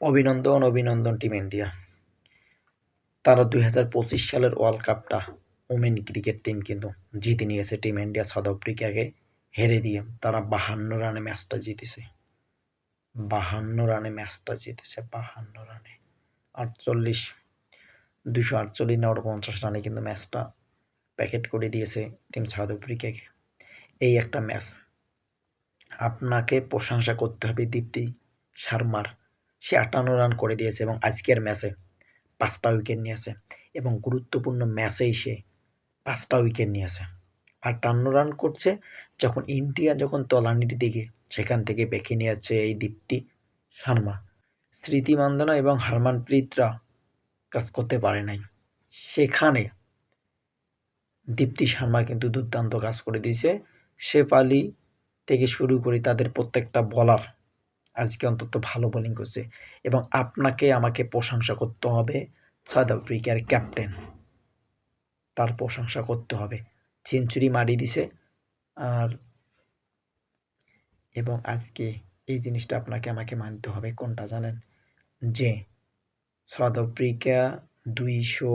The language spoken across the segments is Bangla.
অভিনন্দন অভিনন্দন টিম ইন্ডিয়া। তারা দুই হাজার পঁচিশ সালের ওয়ার্ল্ড কাপটা ওমেন ক্রিকেট টিম কিন্তু জিতে নিয়েছে টিম ইন্ডিয়া সাউথ আফ্রিকাকে হেরে দিয়ে। তারা বাহান্ন রানে ম্যাচটা জিতেছে। বাহান্ন রানে ম্যাচটা জিতেছে, বাহান্ন রানে। আটচল্লিশ দুশো আটচল্লিশ না পঞ্চাশ রানে কিন্তু ম্যাচটা প্যাকেট করে দিয়েছে টিম সাউথ আফ্রিকাকে এই একটা ম্যাচ আপনাকে প্রশংসা করতে হবে দীপ্তি শর্মার। সে আটান্ন রান করে দিয়েছে এবং আজকের ম্যাচে পাঁচটা উইকেট নিয়েছে এবং গুরুত্বপূর্ণ ম্যাচেই সে পাঁচটা উইকেট নিয়েছে। আটান্ন রান করছে যখন ইন্ডিয়া যখন তলানির দিকে সেখান থেকে বেঁকে নিয়েছে এই দীপ্তি শর্মা। স্মৃতি মান্দনা এবং হারমানপ্রীতরা কাজ করতে পারে নাই। সেখানে দীপ্তি শর্মা কিন্তু দুর্দান্ত কাজ করে দিয়েছে। শেফালি থেকে শুরু করে তাদের প্রত্যেকটা বলার আজকে অন্তত ভালো বোলিং করছে। এবং আপনাকে আমাকে প্রশংসা করতে হবে সাউথ আফ্রিকার ক্যাপ্টেন তার প্রশংসা করতে হবে। সেঞ্চুরি মারি দিছে। আর এবং আজকে এই জিনিসটা আপনাকে আমাকে মানতে হবে। কোনটা জানেন? যে সাউথ আফ্রিকা দুইশো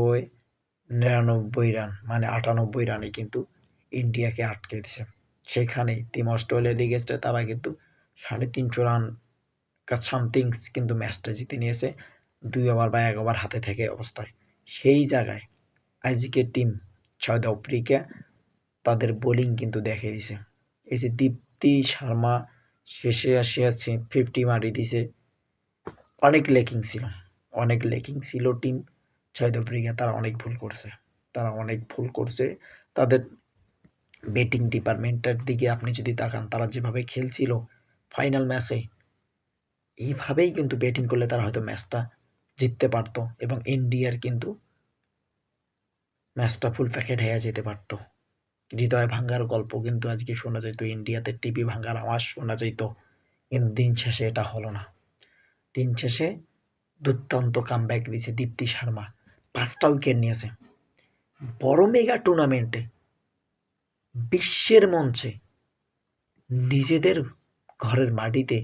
নিরানব্বই রান মানে আটানব্বই রানে কিন্তু ইন্ডিয়াকে আটকে দিছে। সেখানে টিম অস্ট্রেলিয়া লিগেস্টে তারা কিন্তু সাড়ে তিনশো রান সামথিং কিন্তু ম্যাচটা জিতে নিয়েছে। দুই ওভার বা এক ওভার হাতে থেকে অবস্থায়। সেই জায়গায় আজকে টিম সাউথ আফ্রিকা তাদের বোলিং কিন্তু দেখে দিছে এই যে দীপ্তি শর্মা শেষে আসিয়াছে ফিফটি মারি দিছে অনেক লেকিং ছিল, অনেক লেকিং ছিল টিম সাউথ আফ্রিকা তারা অনেক ভুল করছে, তারা অনেক ভুল করছে। তাদের ব্যাটিং ডিপার্টমেন্টের দিকে আপনি যদি তাকান, তারা যেভাবে খেলছিল ফাইনাল ম্যাচে এইভাবেই কিন্তু ব্যাটিং করলে তারা হয়তো ম্যাচটা জিততে পারতো এবং ইন্ডিয়ার কিন্তু ম্যাচটা ফুল প্যাকেট হয়ে যেতে পারতো। হৃদয় ভাঙ্গার গল্প কিন্তু আজকে শোনা যেত ইন্ডিয়াতে টিভি ভাঙ্গার আওয়াজ শোনা যেত কিন্তু দিন শেষে এটা হলো না। দিন শেষে দুর্দান্ত কামব্যাক দিয়েছে দীপ্তি শর্মা। পাঁচটা উইকেট নিয়েছে। বড় মেগা টুর্নামেন্টে বিশ্বের মঞ্চে নিজেদের ঘরের মাটিতে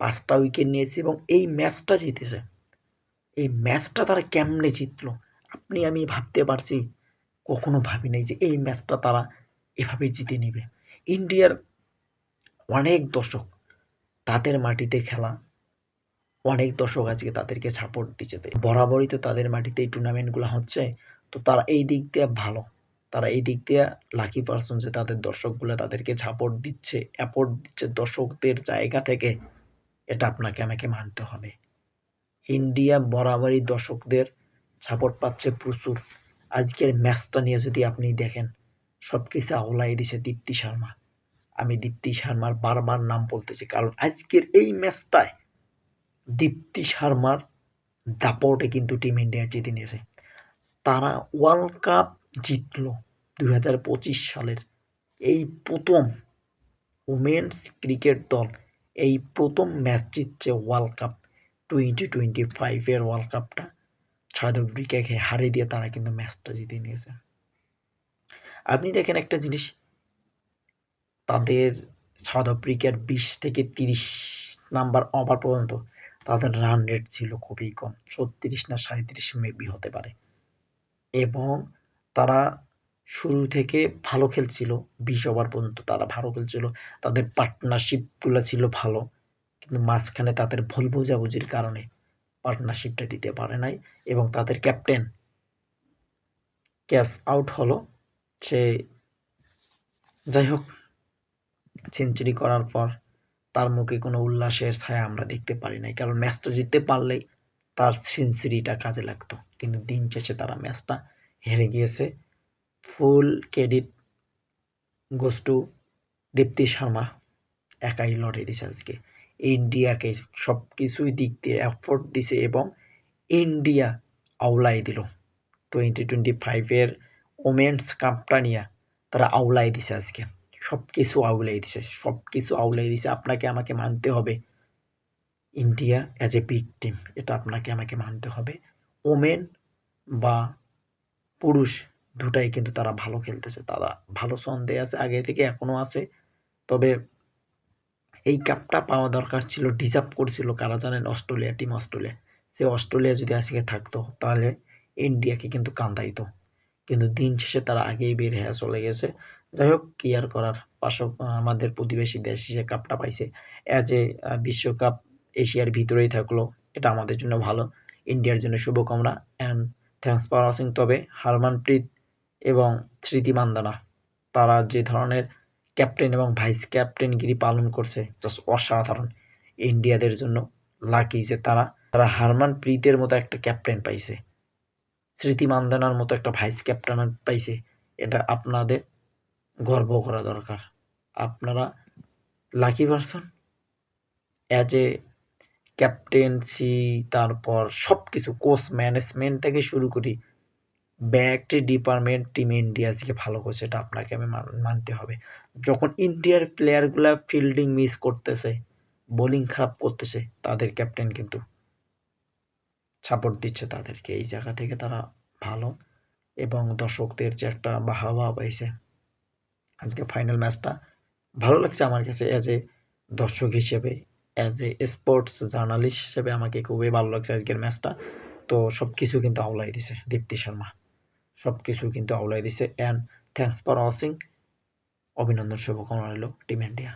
পাঁচটা উইকেট নিয়েছে এবং এই ম্যাচটা জিতেছে। এই ম্যাচটা তারা কেমনে জিতলো? আপনি, আমি ভাবতে পারছি, কখনো ভাবি নাই যে এই ম্যাচটা তারা এভাবে জিতে নেবে। ইন্ডিয়ার অনেক দর্শক তাদের মাটিতে খেলা, অনেক দর্শক আজকে তাদেরকে সাপোর্ট দিচ্ছে। বরাবরই তো তাদের মাটিতে এই টুর্নামেন্টগুলো হচ্ছে, তো তারা এই দিক দিয়ে ভালো। তারা এই দিক দিয়ে লাকি পার্সন যে তাদের দর্শকগুলো তাদেরকে সাপোর্ট দিচ্ছে অ্যাপোর্ট দিচ্ছে দর্শকদের জায়গা থেকে। এটা আপনাকে আমাকে মানতে হবে। ইন্ডিয়া বরাবরই দর্শকদের সাপোর্ট পাচ্ছে প্রচুর। আজকের ম্যাচটা নিয়ে যদি আপনি দেখেন সব কিছু আওলাই দিছে দীপ্তি শর্মা। আমি দীপ্তি শর্মার বারবার নাম বলতেছি, কারণ আজকের এই ম্যাচটায় দীপ্তি শর্মার দাপটে কিন্তু টিম ইন্ডিয়া জিতে নিয়েছে। তারা ওয়ার্ল্ড কাপ জিতলো দুই সালের এই প্রথম ওমেন্স ক্রিকেট দল। এই প্রথম ম্যাচ জিতছে ওয়ার্ল্ড কাপ টোয়েন্টি টোয়েন্টি ফাইভের ওয়ার্ল্ড কাপটা সাউথ আফ্রিকাকে হারিয়ে দিয়ে তারা কিন্তু ম্যাচটা জিতে নিয়েছে। আপনি দেখেন একটা জিনিস, তাদের সাউথ আফ্রিকার বিশ থেকে তিরিশ নাম্বার ওভার পর্যন্ত তাদের রান রেট ছিল খুবই কম, ছত্রিশ না সাঁত্রিশ মেবি হতে পারে। এবং তারা শুরু থেকে ভালো খেলছিল, বিশ ওভার পর্যন্ত তারা ভালো খেলছিল, তাদের পার্টনারশিপগুলো ছিল ভালো, কিন্তু মাঝখানে তাদের ভুল বোঝাবুঝির কারণে পার্টনারশিপটা দিতে পারে নাই এবং তাদের ক্যাপ্টেন ক্যাশ আউট হলো। সে যাই হোক সেঞ্চুরি করার পর তার মুখে কোনো উল্লাসের ছায়া আমরা দেখতে পারি নাই, কারণ ম্যাচটা জিততে পারলেই তার সেঞ্চুরিটা কাজে লাগতো, কিন্তু দিন শেষে তারা ম্যাচটা হেরে গিয়েছে। Full credit goes to Deepti Sharma একাই লড়ে দিছে আজকে। ইন্ডিয়াকে সব কিছুই দিক দিয়ে এফোর্ট দিছে এবং ইন্ডিয়া আওলাই দিল। টোয়েন্টি টোয়েন্টি ফাইভের ওমেন্স কাপটা নিয়ে তারা আওলাই দিছে আজকে। সব কিছু আউলাই দিছে। সব কিছু আউলাই দিছে। আপনাকে আমাকে মানতে হবে। India as a big team এটা আপনাকে আমাকে মানতে হবে। ওমেন বা পুরুষ দুটাই কিন্তু তারা ভালো খেলতেছে। তারা ভালো সন্দেহ আছে, আগে থেকে এখনও আছে। তবে এই কাপটা পাওয়া দরকার ছিল ডিজার্ভ করছিল কারা জানেন? Australia team Australia. সে অস্ট্রেলিয়া যদি আজকে থাকতো, তাহলে ইন্ডিয়াকে কিন্তু কান্দাইতো। কিন্তু দিন শেষে তারা আগেই বের হয়ে চলে গেছে। যাই হোক কি আর করার পাশ, আমাদের প্রতিবেশী দেশ হিসেবে কাপটা পাইছে অ্যাজ এ বিশ্বকাপ এশিয়ার ভিতরেই থাকল, এটা আমাদের জন্য ভালো। ইন্ডিয়ার জন্য শুভকামনা অ্যান্ড থ্যাংকস ফর ওয়াচিং তবে হারমানপ্রীত এবং স্মৃতি মান্দানা। তারা যে ধরনের ক্যাপ্টেন এবং ভাইস ক্যাপ্টেনগিরি পালন করছে জাস্ট অসাধারণ। ইন্ডিয়াদের জন্য লাকি যে তারা তারা হারমান প্রীতের মতো একটা ক্যাপ্টেন পাইছে। স্মৃতি মান্দানার মতো একটা ভাইস ক্যাপ্টেন পাইছে। এটা আপনাদের গর্ব করা দরকার। আপনারা lucky person as a captaincy তারপর সব কিছু কোচ ম্যানেজমেন্ট থেকে শুরু করি। ব্যাকটি ডিপার্টমেন্ট টিম ইন্ডিয়া থেকে ভালো করছে, এটা আপনাকে আমি মানতে হবে। যখন ইন্ডিয়ার প্লেয়ারগুলা ফিল্ডিং মিস করতেছে বোলিং খারাপ করতেছে, তাদের ক্যাপ্টেন কিন্তু সাপোর্ট দিচ্ছে তাদেরকে। এই জায়গা থেকে তারা ভালো এবং দর্শকদের যে একটা বাহাবা পাইছে, আজকে ফাইনাল ম্যাচটা ভালো লাগছে আমার কাছে অ্যাজ এ দর্শক হিসেবে অ্যাজ এ স্পোর্টস জার্নালিস্ট হিসেবে আমাকে খুবই ভালো লাগছে আজকের ম্যাচটা তো সব কিছু কিন্তু আওলাই দিছে দীপ্তি শর্মা। সব কিছু কিন্তু আওলাই দিছে। অ্যান্ড থ্যাংকস ফর ওয়াচিং অভিনন্দন শুভকামনা রইল টিম ইন্ডিয়া